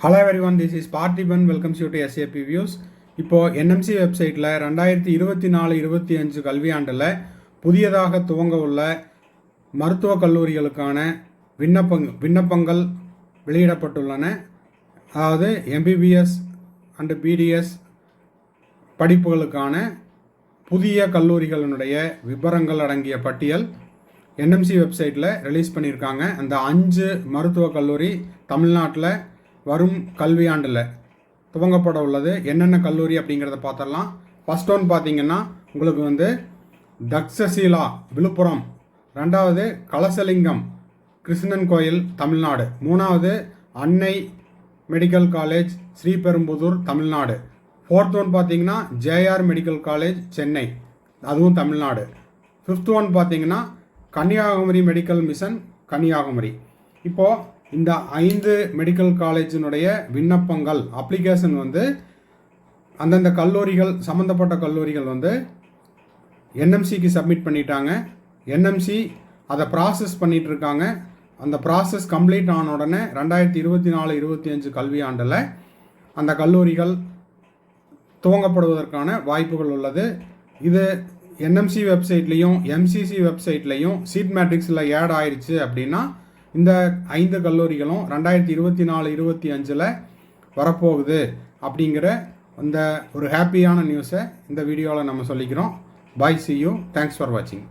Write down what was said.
Hello every one this is Parthiban welcomes you to SAP views இப்போது NMC வெப்சைட்டில் ரெண்டாயிரத்தி இருபத்தி நாலு இருபத்தி அஞ்சு கல்வியாண்டில் புதியதாக துவங்க உள்ள மருத்துவக் கல்லூரிகளுக்கான விண்ணப்பங் விண்ணப்பங்கள் வெளியிடப்பட்டுள்ளன. அதாவது எம்பிபிஎஸ் அண்டு பிடிஎஸ் படிப்புகளுக்கான புதிய கல்லூரிகளினுடைய விபரங்கள் அடங்கிய பட்டியல் என்எம்சி வெப்சைட்டில் ரிலீஸ் பண்ணியிருக்காங்க. அந்த அஞ்சு மருத்துவக் கல்லூரி தமிழ்நாட்டில் வரும் கல்வியாண்டில் துவங்கப்பட உள்ளது. என்னென்ன கல்லூரி அப்படிங்கிறத பார்த்துடலாம். ஃபஸ்ட் ஒன் பார்த்தீங்கன்னா உங்களுக்கு வந்து தக்ஷசீலா விழுப்புரம். ரெண்டாவது கலசலிங்கம் கிருஷ்ணன் கோயில் தமிழ்நாடு. மூணாவது Annai medical college Sriperumbudur Tamil Nadu. Fourth one பார்த்தீங்கன்னா ஜேஆர் மெடிக்கல் காலேஜ் சென்னை. அதுவும் தமிழ்நாடு. ஃபிஃப்த் ஒன் பார்த்தீங்கன்னா கன்னியாகுமரி மெடிக்கல் மிஷன் கன்னியாகுமரி. இப்போது இந்த ஐந்து மெடிக்கல் காலேஜினுடைய விண்ணப்பங்கள் அப்ளிகேஷன் வந்து அந்தந்த கல்லூரிகள் சம்மந்தப்பட்ட கல்லூரிகள் வந்து என்எம்சிக்கு சப்மிட் பண்ணிட்டாங்க. என்எம்சி அதை ப்ராசஸ் பண்ணிகிட்ருக்காங்க இருக்காங்க. அந்த ப்ராசஸ் கம்ப்ளீட் ஆன உடனே ரெண்டாயிரத்தி இருபத்தி நாலு இருபத்தி அஞ்சு கல்வியாண்டில் அந்த கல்லூரிகள் துவங்கப்படுவதற்கான வாய்ப்புகள் உள்ளது. இது என்எம்சி வெப்சைட்லேயும் எம்சிசி வெப்சைட்லேயும் சீட் மேட்ரிக்ஸில் ஆட் ஆயிடுச்சு அப்படின்னா இந்த ஐந்து கல்லூரிகளும் ரெண்டாயிரத்தி இருபத்தி நாலு இருபத்தி அஞ்சில் வரப்போகுது அப்படிங்கிற அந்த ஒரு ஹாப்பியான நியூஸை இந்த வீடியோவில் நம்ம சொல்லிக்கிறோம். Bye see you thanks for வாட்சிங்